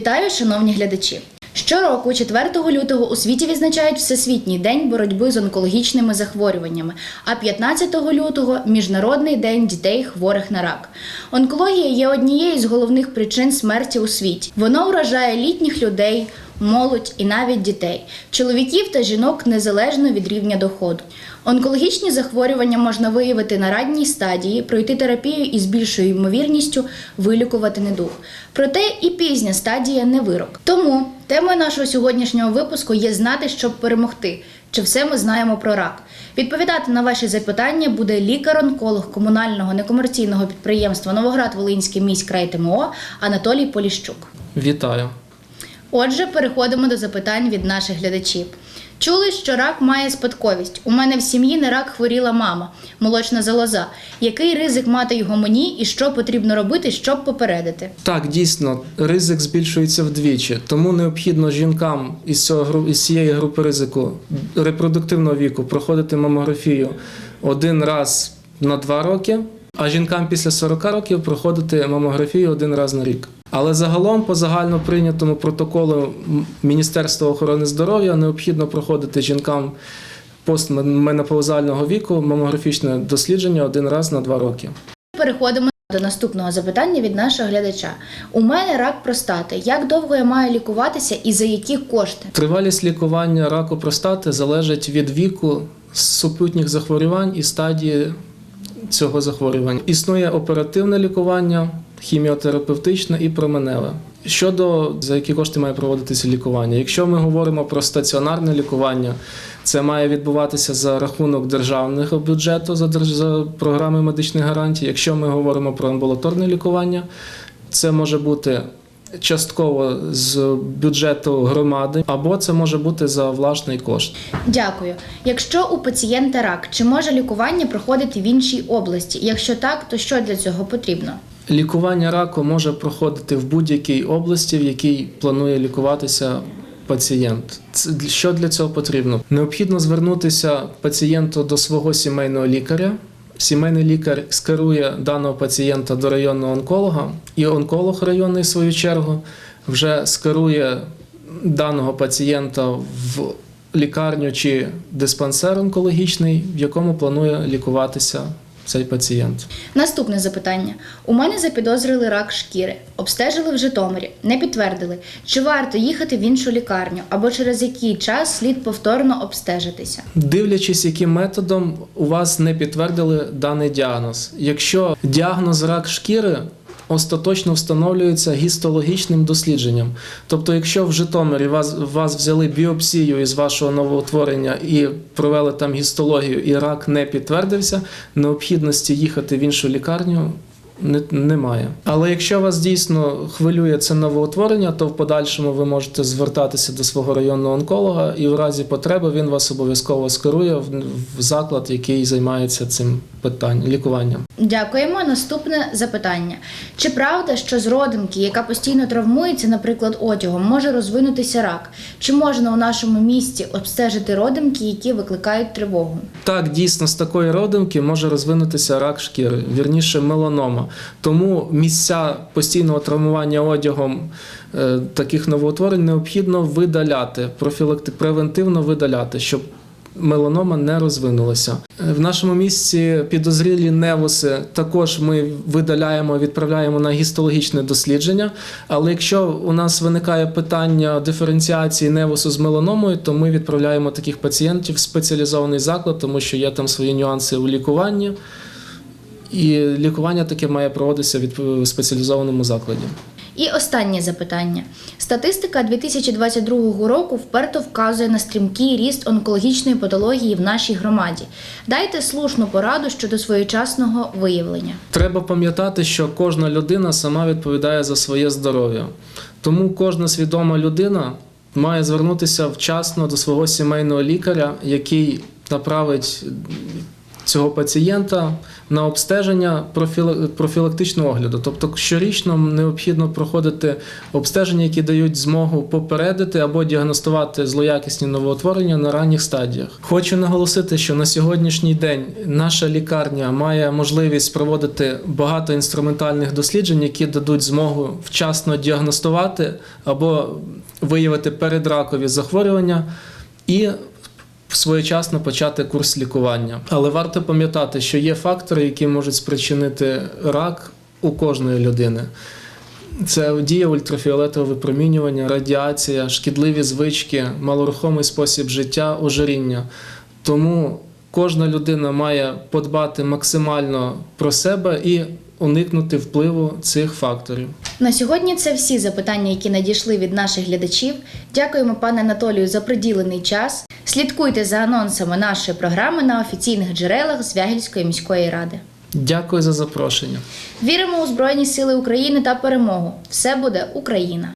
Вітаю, шановні глядачі! Щороку, 4 лютого, у світі відзначають Всесвітній день боротьби з онкологічними захворюваннями, а 15 лютого Міжнародний день дітей хворих на рак. Онкологія є однією з головних причин смерті у світі. Воно вражає літніх людей, молодь і навіть дітей, чоловіків та жінок незалежно від рівня доходу. Онкологічні захворювання можна виявити на ранній стадії, пройти терапію і з більшою ймовірністю вилікувати недуг. Проте і пізня стадія не вирок. Тому темою нашого сьогоднішнього випуску є знати, щоб перемогти. Чи все ми знаємо про рак? Відповідати на ваші запитання буде лікар-онколог комунального некомерційного підприємства Новоград-Волинський міськрай ТМО Анатолій Поліщук. Вітаю. Отже, переходимо до запитань від наших глядачів. Чули, що рак має спадковість. У мене в сім'ї на рак хворіла мама, молочна залоза. Який ризик мати його мені і що потрібно робити, щоб попередити? Так, дійсно, ризик збільшується вдвічі, тому необхідно жінкам із, цього, із цієї групи ризику репродуктивного віку проходити мамографію один раз на два роки, а жінкам після 40 років проходити мамографію один раз на рік. Але загалом, по загально прийнятому протоколу Міністерства охорони здоров'я, необхідно проходити жінкам постменопаузального віку мамографічне дослідження один раз на два роки. Переходимо до наступного запитання від нашого глядача. У мене рак простати. Як довго я маю лікуватися і за які кошти? Тривалість лікування раку простати залежить від віку, супутніх захворювань і стадії цього захворювання. Існує оперативне лікування, хіміотерапевтичне і променеве. Щодо за які кошти має проводитися лікування, якщо ми говоримо про стаціонарне лікування, це має відбуватися за рахунок державного бюджету за, за програмою медичних гарантій. Якщо ми говоримо про амбулаторне лікування, це може бути частково з бюджету громади, або це може бути за власний кошт. Дякую. Якщо у пацієнта рак, чи може лікування проходити в іншій області? Якщо так, то що для цього потрібно? Лікування раку може проходити в будь-якій області, в якій планує лікуватися пацієнт. Що для цього потрібно? Необхідно звернутися пацієнту до свого сімейного лікаря. Сімейний лікар скерує даного пацієнта до районного онколога, і онколог районний, в свою чергу, вже скерує даного пацієнта в лікарню чи диспансер онкологічний, в якому планує лікуватися цей пацієнт. Наступне запитання. У мене запідозрили рак шкіри. Обстежили в Житомирі, не підтвердили. Чи варто їхати в іншу лікарню або через який час слід повторно обстежитися? Дивлячись, яким методом у вас не підтвердили даний діагноз. Якщо діагноз рак шкіри остаточно встановлюється гістологічним дослідженням. Тобто, якщо в Житомирі вас, вас взяли біопсію із вашого новоутворення і провели там гістологію, і рак не підтвердився, необхідності їхати в іншу лікарню не, немає. Але якщо вас дійсно хвилює це новоутворення, то в подальшому ви можете звертатися до свого районного онколога, і в разі потреби він вас обов'язково скерує в, в заклад, який займається цим питанням лікуванням. Дякуємо. Наступне запитання. Чи правда, що з родинки, яка постійно травмується, наприклад, одягом, може розвинутися рак? Чи можна у нашому місті обстежити родинки, які викликають тривогу? Так, дійсно, з такої родинки може розвинутися рак шкіри, вірніше меланома. Тому місця постійного травмування одягом е, таких новоутворень необхідно видаляти, профілакти превентивно видаляти, щоб меланома не розвинулася. Е, В нашому місці підозрілі невуси також ми видаляємо, відправляємо на гістологічне дослідження. Але якщо у нас виникає питання диференціації невусу з меланомою, то ми відправляємо таких пацієнтів в спеціалізований заклад, тому що є там свої нюанси у лікуванні. І лікування таке має проводитися в спеціалізованому закладі. І останнє запитання. Статистика 2022 року вперто вказує на стрімкий ріст онкологічної патології в нашій громаді. Дайте слушну пораду щодо своєчасного виявлення. Треба пам'ятати, що кожна людина сама відповідає за своє здоров'я. Тому кожна свідома людина має звернутися вчасно до свого сімейного лікаря, який направить цього пацієнта на обстеження профіла- профілактичного огляду. Тобто щорічно необхідно проходити обстеження, які дають змогу попередити або діагностувати злоякісні новоутворення на ранніх стадіях. Хочу наголосити, що на сьогоднішній день наша лікарня має можливість проводити багато інструментальних досліджень, які дадуть змогу вчасно діагностувати або виявити передракові захворювання і своєчасно почати курс лікування. Але варто пам'ятати, що є фактори, які можуть спричинити рак у кожної людини. Це дія ультрафіолетового випромінювання, радіація, шкідливі звички, малорухомий спосіб життя, ожиріння. Тому кожна людина має подбати максимально про себе і уникнути впливу цих факторів. На сьогодні це всі запитання, які надійшли від наших глядачів. Дякуємо пане Анатолію за приділений час. Слідкуйте за анонсами нашої програми на офіційних джерелах Звягільської міської ради. Дякую за запрошення. Віримо у Збройні Сили України та перемогу. Все буде Україна!